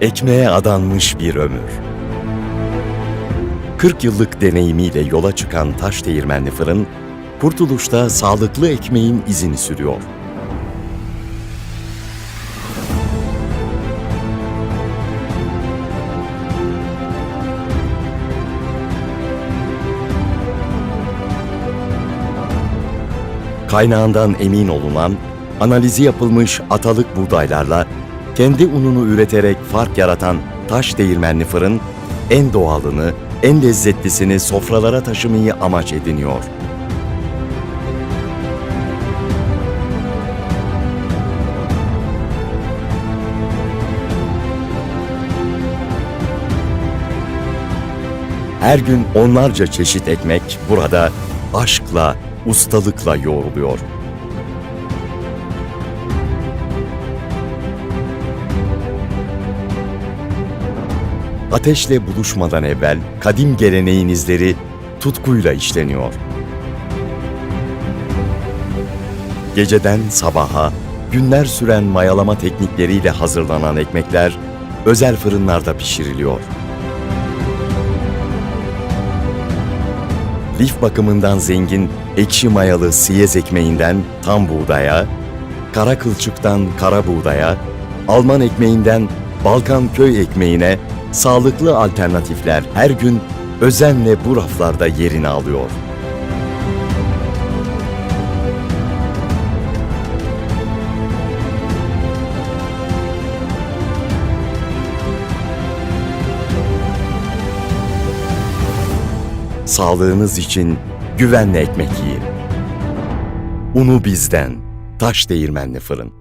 Ekmeğe adanmış bir ömür. 40 yıllık deneyimiyle yola çıkan taş değirmenli fırın, Kurtuluş'ta sağlıklı ekmeğin izini sürüyor. Kaynağından emin olunan, analizi yapılmış atalık buğdaylarla kendi ununu üreterek fark yaratan taş değirmenli fırın, en doğalını, en lezzetlisini sofralara taşımayı amaç ediniyor. Her gün onlarca çeşit ekmek burada aşkla, ustalıkla yoğruluyor. Ateşle buluşmadan evvel kadim geleneğin izleri tutkuyla işleniyor. Geceden sabaha günler süren mayalama teknikleriyle hazırlanan ekmekler özel fırınlarda pişiriliyor. Lif bakımından zengin ekşi mayalı siyez ekmeğinden tam buğdaya, kara kılçıktan kara buğdaya, Alman ekmeğinden Balkan köy ekmeğine sağlıklı alternatifler her gün özenle bu raflarda yerini alıyor. Sağlığınız için güvenli ekmek yiyin. Unu bizden, taş değirmenli fırın.